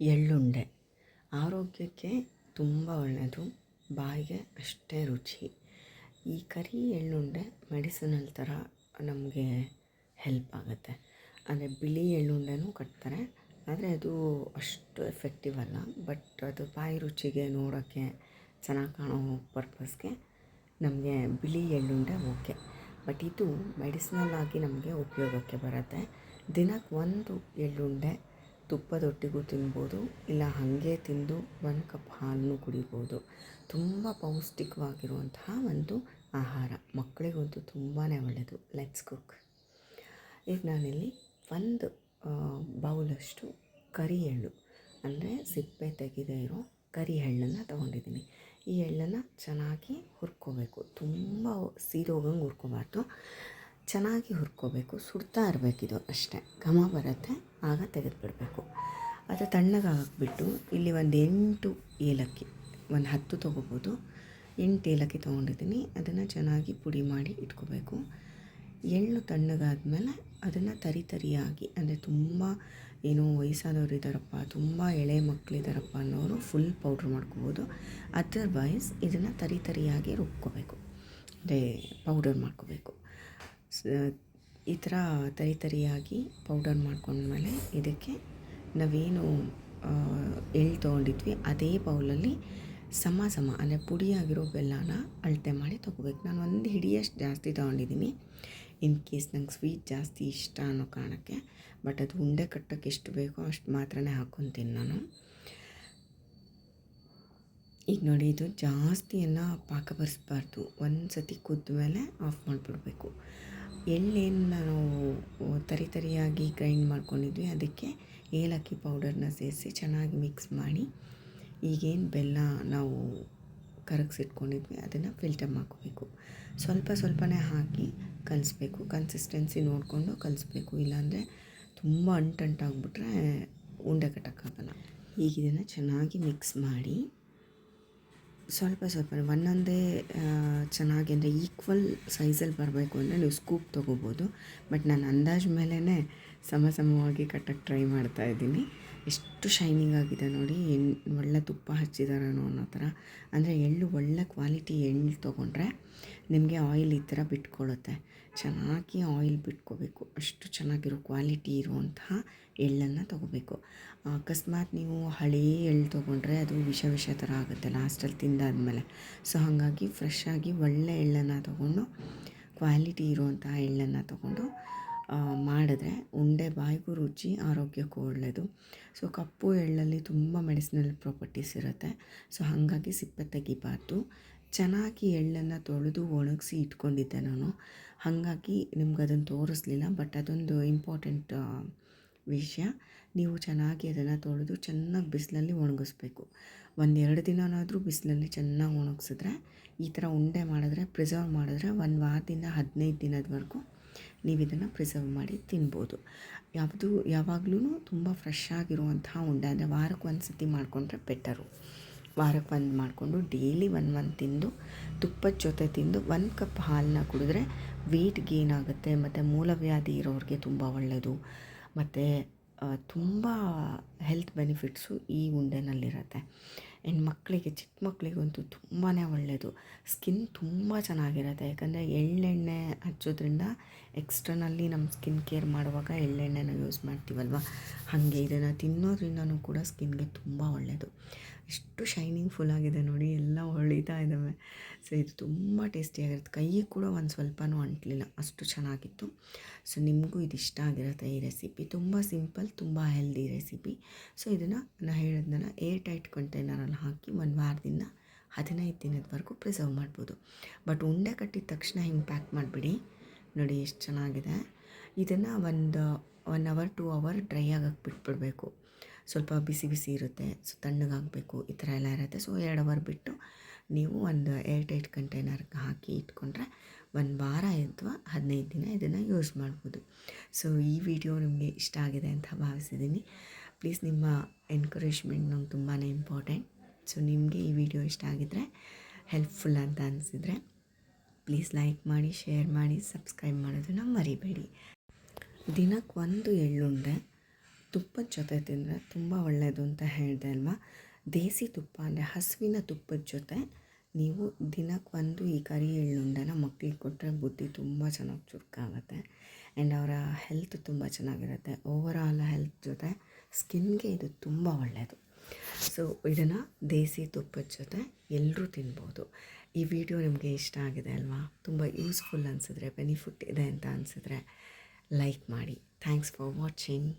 ಎಳ್ಳುಂಡೆ. ಆರೋಗ್ಯಕ್ಕೆ ತುಂಬ ಒಳ್ಳೆಯದು ಬಾಯಿಗೆ ಅಷ್ಟೇ ರುಚಿ. ಈ ಕರಿ ಎಳ್ಳುಂಡೆ ಮೆಡಿಸಿನಲ್ ಥರ ನಮಗೆ ಹೆಲ್ಪ್ ಆಗುತ್ತೆ. ಅಂದರೆ ಬಿಳಿ ಎಳ್ಳುಂಡೆನೂ ಕಟ್ತಾರೆ, ಆದರೆ ಅದು ಅಷ್ಟು ಎಫೆಕ್ಟಿವ್ ಅಲ್ಲ. ಬಟ್ ಅದು ಬಾಯಿ ರುಚಿಗೆ, ನೋಡೋಕ್ಕೆ ಚೆನ್ನಾಗಿ ಕಾಣೋ ಪರ್ಪಸ್ಗೆ ನಮಗೆ ಬಿಳಿ ಎಳ್ಳುಂಡೆ ಓಕೆ ಬಟ್ ಇದು ಮೆಡಿಸಿನಲ್ ಆಗಿ ನಮಗೆ ಉಪಯೋಗಕ್ಕೆ ಬರುತ್ತೆ. ದಿನಕ್ಕೆ ಒಂದು ಎಳ್ಳುಂಡೆ ತುಪ್ಪದೊಟ್ಟಿಗೂ ತಿನ್ಬೋದು, ಇಲ್ಲ ಹಾಗೆ ತಿಂದು ಒಂದು ಕಪ್ ಹಾಲನ್ನು ಕುಡಿಬೋದು. ತುಂಬ ಪೌಷ್ಟಿಕವಾಗಿರುವಂತಹ ಒಂದು ಆಹಾರ. ಮಕ್ಕಳಿಗಂತೂ ತುಂಬಾ ಒಳ್ಳೆಯದು ಲೆಟ್ಸ್ ಕುಕ್ ಈಗ ನಾನಿಲ್ಲಿ ಒಂದು ಬೌಲಷ್ಟು ಕರಿ ಎಳ್ಳು. ಅಂದರೆ ಸಿಪ್ಪೆ ತೆಗೆದೇ ಇರೋ ಕರಿ ಎಳ್ಳನ್ನು ತೊಗೊಂಡಿದ್ದೀನಿ. ಈ ಎಳ್ಳನ್ನು ಚೆನ್ನಾಗಿ ಹುರ್ಕೋಬೇಕು. ತುಂಬ ಸೀದೋಗಂಗೆ ಹುರ್ಕೋಬಾರ್ದು. ಚೆನ್ನಾಗಿ ಹುರ್ಕೋಬೇಕು, ಸುಡ್ತಾ ಇರಬೇಕಿದು ಅಷ್ಟೇ. ಘಮ ಬರುತ್ತೆ, ಆಗ ತೆಗೆದುಬಿಡಬೇಕು. ಅದು ತಣ್ಣಗೆ ಹಾಕ್ಬಿಟ್ಟು ಇಲ್ಲಿ ಒಂದು ಎಂಟು ಏಲಕ್ಕಿ, ಒಂದು ಹತ್ತು ತೊಗೋಬೋದು. ಎಂಟು ಏಲಕ್ಕಿ ತೊಗೊಂಡಿದ್ದೀನಿ. ಅದನ್ನು ಚೆನ್ನಾಗಿ ಪುಡಿ ಮಾಡಿ ಇಟ್ಕೋಬೇಕು. ಎಳ್ಳು ತಣ್ಣಗಾದಮೇಲೆ ಅದನ್ನು ತರಿ ತರಿಯಾಗಿ, ಅಂದರೆ ತುಂಬ ಏನೋ ವಯಸ್ಸಾದವ್ರು ಇದ್ದಾರಪ್ಪ, ತುಂಬ ಎಳೆ ಮಕ್ಕಳಿದ್ದಾರಪ್ಪ ಅನ್ನೋರು ಫುಲ್ ಪೌಡ್ರ್ ಮಾಡ್ಕೋಬೋದು. ಅದರ್ವೈಸ್ ಇದನ್ನು ತರಿ ತರಿಯಾಗಿ ರುಬ್ಕೋಬೇಕು. ಅಂದರೆ ಪೌಡರ್ ಮಾಡ್ಕೋಬೇಕು. ಈ ಥರ ತರಿ ತರಿಯಾಗಿ ಪೌಡರ್ ಮಾಡ್ಕೊಂಡ್ಮೇಲೆ ಇದಕ್ಕೆ ನಾವೇನು ಎಳ್ಳು ತೊಗೊಂಡಿದ್ವಿ, ಅದೇ ಬೌಲಲ್ಲಿ ಸಮ ಸಮ, ಅಂದರೆ ಪುಡಿಯಾಗಿರೋ ಬೆಲ್ಲನ ಅಳತೆ ಮಾಡಿ ತೊಗೋಬೇಕು. ನಾನು ಒಂದು ಹಿಡಿಯಷ್ಟು ಜಾಸ್ತಿ ತೊಗೊಂಡಿದ್ದೀನಿ. ಇನ್ ಕೇಸ್ ನಂಗೆ ಸ್ವೀಟ್ ಜಾಸ್ತಿ ಇಷ್ಟ ಅನ್ನೋ ಕಾರಣಕ್ಕೆ, ಬಟ್ ಅದು ಉಂಡೆ ಕಟ್ಟೋಕ್ಕೆ ಎಷ್ಟು ಬೇಕೋ ಅಷ್ಟು ಮಾತ್ರನೇ ಹಾಕ್ಕೊತೀನಿ ನಾನು. ಈಗ ನೋಡಿ, ಇದು ಜಾಸ್ತಿಯನ್ನು ಪಾಕ ಬರೆಸ್ಬಾರ್ದು ಒಂದು ಸತಿ ಕುದ್ದ ಮೇಲೆ ಆಫ್ ಮಾಡಿಬಿಡ್ಬೇಕು. ಎಳ್ಳೇನು ನಾವು ತರಿ ತರಿಯಾಗಿ ಗ್ರೈಂಡ್ ಮಾಡ್ಕೊಂಡಿದ್ವಿ, ಅದಕ್ಕೆ ಏಲಕ್ಕಿ ಪೌಡರ್ನ ಸೇರಿಸಿ ಚೆನ್ನಾಗಿ ಮಿಕ್ಸ್ ಮಾಡಿ ಈಗೇನು ಬೆಲ್ಲ ನಾವು ಕರಗಿಸಿಟ್ಕೊಂಡಿದ್ವಿ, ಅದನ್ನು ಫಿಲ್ಟರ್ ಮಾಡ್ಕೋಬೇಕು. ಸ್ವಲ್ಪ ಸ್ವಲ್ಪನೇ ಹಾಕಿ ಕಲಿಸ್ಬೇಕು, ಕನ್ಸಿಸ್ಟೆನ್ಸಿ ನೋಡಿಕೊಂಡು ಕಲಿಸ್ಬೇಕು, ಇಲ್ಲಾಂದರೆ ತುಂಬ ಅಂಟಂಟಾಗ್ಬಿಟ್ರೆ ಉಂಡೆ ಕಟ್ಟೋಕ್ಕಾಗಲ್ಲ. ಈಗ ಇದನ್ನು ಚೆನ್ನಾಗಿ ಮಿಕ್ಸ್ ಮಾಡಿ ಸ್ವಲ್ಪ ಸ್ವಲ್ಪ ಒಂದೊಂದೇ ಚೆನ್ನಾಗಿ ಅಂದರೆ ಈಕ್ವಲ್ ಸೈಜಲ್ಲಿ ಬರಬೇಕು ಅಂದರೆ ನೀವು ಸ್ಕೂಪ್ ತೊಗೋಬೋದು. ಬಟ್ ನಾನು ಅಂದಾಜು ಮೇಲೇ ಸಮ ಸಮವಾಗಿ ಕಟ್ಟಕ್ಕೆ ಟ್ರೈ ಮಾಡ್ತಾಯಿದ್ದೀನಿ ಎಷ್ಟು ಶೈನಿಂಗ್ ಆಗಿದೆ ನೋಡಿ. ಎಣ್ಣೆ ಒಳ್ಳೆ ತುಪ್ಪ ಹಚ್ಚಿದಾರೋ ಅನ್ನೋ ಥರ. ಅಂದರೆ ಎಳ್ಳು ಒಳ್ಳೆ ಕ್ವಾಲಿಟಿ ಎಳ್ಳು ತೊಗೊಂಡ್ರೆ ನಿಮಗೆ ಆಯಿಲ್ ಈ ಥರ ಬಿಟ್ಕೊಳ್ಳುತ್ತೆ ಚೆನ್ನಾಗಿ ಆಯಿಲ್ ಬಿಟ್ಕೋಬೇಕು. ಅಷ್ಟು ಚೆನ್ನಾಗಿರೋ ಕ್ವಾಲಿಟಿ ಇರುವಂತಹ ಎಳ್ಳನ್ನು ತೊಗೋಬೇಕು. ಅಕಸ್ಮಾತ್ ನೀವು ಹಳೇ ಎಳ್ಳು ತೊಗೊಂಡ್ರೆ ಅದು ವಿಷ ವಿಷ ಥರ ಆಗುತ್ತೆ. ಲಾಸ್ಟಲ್ಲಿ ತಿಂದಾದಮೇಲೆ. ಸೊ ಹಾಗಾಗಿ ಫ್ರೆಶ್ ಆಗಿ ಒಳ್ಳೆ ಎಳ್ಳನ್ನು ತೊಗೊಂಡು ಕ್ವಾಲಿಟಿ ಇರುವಂತಹ ಎಳ್ಳನ್ನು ತೊಗೊಂಡು ಮಾಡಿದ್ರೆ ಉಂಡೆ ಬಾಯಿಗೂ ರುಚಿ, ಆರೋಗ್ಯಕ್ಕೂ ಒಳ್ಳೆಯದು ಸೊ ಕಪ್ಪು ಎಳ್ಳಲ್ಲಿ ತುಂಬ ಮೆಡಿಸಿನಲ್ ಪ್ರಾಪರ್ಟೀಸ್ ಇರುತ್ತೆ. ಸೊ ಹಾಗಾಗಿ ಸಿಪ್ಪೆ ತೆಗಿಬಾರ್ದು. ಚೆನ್ನಾಗಿ ಎಳ್ಳನ್ನು ತೊಳೆದು ಒಣಗಿಸಿ ಇಟ್ಕೊಂಡಿದ್ದೆ ನಾನು. ಹಾಗಾಗಿ ನಿಮ್ಗೆ ಅದನ್ನು ತೋರಿಸ್ಲಿಲ್ಲ ಬಟ್ ಅದೊಂದು ಇಂಪಾರ್ಟೆಂಟ್ ವಿಷಯ. ನೀವು ಚೆನ್ನಾಗಿ ಅದನ್ನು ತೊಳೆದು ಚೆನ್ನಾಗಿ ಬಿಸಿಲಲ್ಲಿ ಒಣಗಿಸ್ಬೇಕು. ಒಂದೆರಡು ದಿನನಾದರೂ ಬಿಸಿಲಲ್ಲಿ ಚೆನ್ನಾಗಿ ಒಣಗಿಸಿದ್ರೆ, ಈ ಥರ ಉಂಡೆ ಮಾಡಿದ್ರೆ, ಪ್ರಿಸರ್ವ್ ಮಾಡಿದ್ರೆ, ಒಂದು ವಾರದಿಂದ ಹದಿನೈದು ದಿನದವರೆಗೂ ನೀವು ಇದನ್ನು ಪ್ರಿಸರ್ವ್ ಮಾಡಿ ತಿನ್ಬೋದು. ಯಾವುದು ಯಾವಾಗಲೂ ತುಂಬ ಫ್ರೆಶ್ ಆಗಿರುವಂತಹ ಉಂಡೆ, ಅಂದರೆ ವಾರಕ್ಕೆ ಒಂದು ಸತಿ ಮಾಡಿಕೊಂಡ್ರೆ ಬೆಟರು ವಾರಕ್ಕೆ ಒಂದು ಮಾಡಿಕೊಂಡು ಡೈಲಿ ಒನ್ ಒಂದು ತಿಂದು, ತುಪ್ಪದ ಜೊತೆ ತಿಂದು ಒಂದು ಕಪ್ ಹಾಲನ್ನ ಕುಡಿದ್ರೆ ವೆಯ್ಟ್ ಗೇನ್ ಆಗುತ್ತೆ, ಮತ್ತು ಮೂಲವ್ಯಾಧಿ ಇರೋರಿಗೆ ತುಂಬ ಒಳ್ಳೆಯದು ಮತ್ತು ತುಂಬ ಹೆಲ್ತ್ ಬೆನಿಫಿಟ್ಸು ಈ ಉಂಡೆನಲ್ಲಿರುತ್ತೆ. ಆ್ಯಂಡ್ ಮಕ್ಕಳಿಗೆ ಚಿಕ್ಕ ಮಕ್ಕಳಿಗಂತೂ ತುಂಬಾ ಒಳ್ಳೆಯದು ಸ್ಕಿನ್ ತುಂಬ ಚೆನ್ನಾಗಿರುತ್ತೆ. ಯಾಕಂದರೆ ಎಳ್ಳೆಣ್ಣೆ ಹಚ್ಚೋದ್ರಿಂದ ಎಕ್ಸ್ಟ್ರನಲ್ಲಿ ನಮ್ಮ ಸ್ಕಿನ್ ಕೇರ್ ಮಾಡುವಾಗ ಎಳ್ಳೆಣ್ಣೆನ ಯೂಸ್ ಮಾಡ್ತೀವಲ್ವ? ಹಾಗೆ ಇದನ್ನು ತಿನ್ನೋದ್ರಿಂದನೂ ಕೂಡ ಸ್ಕಿನ್ಗೆ ತುಂಬ ಒಳ್ಳೆಯದು ಎಷ್ಟು ಶೈನಿಂಗ್ ಫುಲ್ ಆಗಿದೆ ನೋಡಿ, ಎಲ್ಲ ಹೊಳಿತಾ ಇದ್ದಾವೆ ಸೊ, ಇದು ತುಂಬ ಟೇಸ್ಟಿಯಾಗಿರುತ್ತೆ ಕೈಗೆ ಕೂಡ ಒಂದು ಸ್ವಲ್ಪನೂ ಅಂಟಲಿಲ್ಲ. ಅಷ್ಟು ಚೆನ್ನಾಗಿತ್ತು. ಸೊ, ನಿಮಗೂ ಇದು ಇಷ್ಟ ಆಗಿರುತ್ತೆ ಈ ರೆಸಿಪಿ. ತುಂಬ ಸಿಂಪಲ್, ತುಂಬ ಹೆಲ್ದಿ ರೆಸಿಪಿ. ಸೊ, ಇದನ್ನು ನಾನು ಹೇಳಿದ್ನಲ್ಲ ಏರ್ ಟೈಟ್ ಕಂಟೈನರಲ್ಲಿ ಹಾಕಿ ಒಂದು ವಾರದಿಂದ ಹದಿನೈದು ದಿನದವರೆಗೂ ಪ್ರಿಸರ್ವ್ ಮಾಡ್ಬೋದು. ಬಟ್ ಉಂಡೆ ಕಟ್ಟಿದ ತಕ್ಷಣ ಹಿಂಗೆ ಪ್ಯಾಕ್ ಮಾಡಿಬಿಡಿ. ನೋಡಿ ಎಷ್ಟು ಚೆನ್ನಾಗಿದೆ. ಇದನ್ನು ಒಂದು one hour two hour dry ಆಗಕ್ಕೆ ಬಿಟ್ಬಿಡಬೇಕು. ಸ್ವಲ್ಪ ಬಿಸಿ ಬಿಸಿ ಇರುತ್ತೆ ಸೊ ತಣ್ಣಗಾಗಬೇಕು ಈ ಥರ ಎಲ್ಲ ಇರುತ್ತೆ. ಸೊ ಎರಡು ಅವರ್ ಬಿಟ್ಟು ನೀವು ಒಂದು ಏರ್ ಟೈಟ್ ಕಂಟೈನರ್ಗೆ ಹಾಕಿ ಇಟ್ಕೊಂಡ್ರೆ ಒಂದು ವಾರ ಅಥವಾ ಹದಿನೈದು ದಿನ ಇದನ್ನು ಯೂಸ್ ಮಾಡ್ಬೋದು. ಸೊ ಈ ವಿಡಿಯೋ ನಿಮಗೆ ಇಷ್ಟ ಆಗಿದೆ ಅಂತ ಭಾವಿಸಿದ್ದೀನಿ. ಪ್ಲೀಸ್ ನಿಮ್ಮ ಎನ್ಕರೇಜ್ಮೆಂಟ್ ನಂಗೆ ತುಂಬಾ ಇಂಪಾರ್ಟೆಂಟ್ ಸೊ ನಿಮಗೆ ಈ ವಿಡಿಯೋ ಇಷ್ಟ ಆಗಿದ್ದರೆ ಹೆಲ್ಪ್ಫುಲ್ ಅಂತ ಅನಿಸಿದರೆ ಪ್ಲೀಸ್ ಲೈಕ್ ಮಾಡಿ ಶೇರ್ ಮಾಡಿ ಸಬ್ಸ್ಕ್ರೈಬ್ ಮಾಡೋದನ್ನು ಮರಿಬೇಡಿ. ದಿನಕ್ಕೆ ಒಂದು ಎಳ್ಳುಂಡೆ ತುಪ್ಪದ ಜೊತೆ ತಿಂದರೆ ತುಂಬ ಒಳ್ಳೆಯದು ಅಂತ ಹೇಳಿದೆ ಅಲ್ವಾ? ದೇಸಿ ತುಪ್ಪ ಅಂದರೆ ಹಸುವಿನ ತುಪ್ಪದ ಜೊತೆ ನೀವು ದಿನಕ್ಕೆ ಒಂದು ಈ ಕರಿ ಎಳ್ಳುಂಡೆನ ಮಕ್ಕಳಿಗೆ ಕೊಟ್ಟರೆ ಬುದ್ಧಿ ತುಂಬ ಚೆನ್ನಾಗಿ ಚುರುಕಾಗುತ್ತೆ. ಆ್ಯಂಡ್ ಅವರ ಹೆಲ್ತ್ ತುಂಬ ಚೆನ್ನಾಗಿರುತ್ತೆ. ಓವರಾಲ್ ಹೆಲ್ತ್ ಜೊತೆ ಸ್ಕಿನ್ಗೆ ಇದು ತುಂಬ ಒಳ್ಳೆಯದು ಸೊ ಇದನ್ನು ದೇಸಿ ತುಪ್ಪದ ಜೊತೆ ಎಲ್ಲರೂ ತಿನ್ಬೋದು. ಈ ವಿಡಿಯೋ ನಿಮಗೆ ಇಷ್ಟ ಆಗಿದೆ ಅಲ್ವಾ? ತುಂಬ ಯೂಸ್ಫುಲ್ ಅನಿಸಿದ್ರೆ ಬೆನಿಫಿಟ್ ಇದೆ ಅಂತ ಅನಿಸಿದ್ರೆ ಲೈಕ್ ಮಾಡಿ. Thanks for watching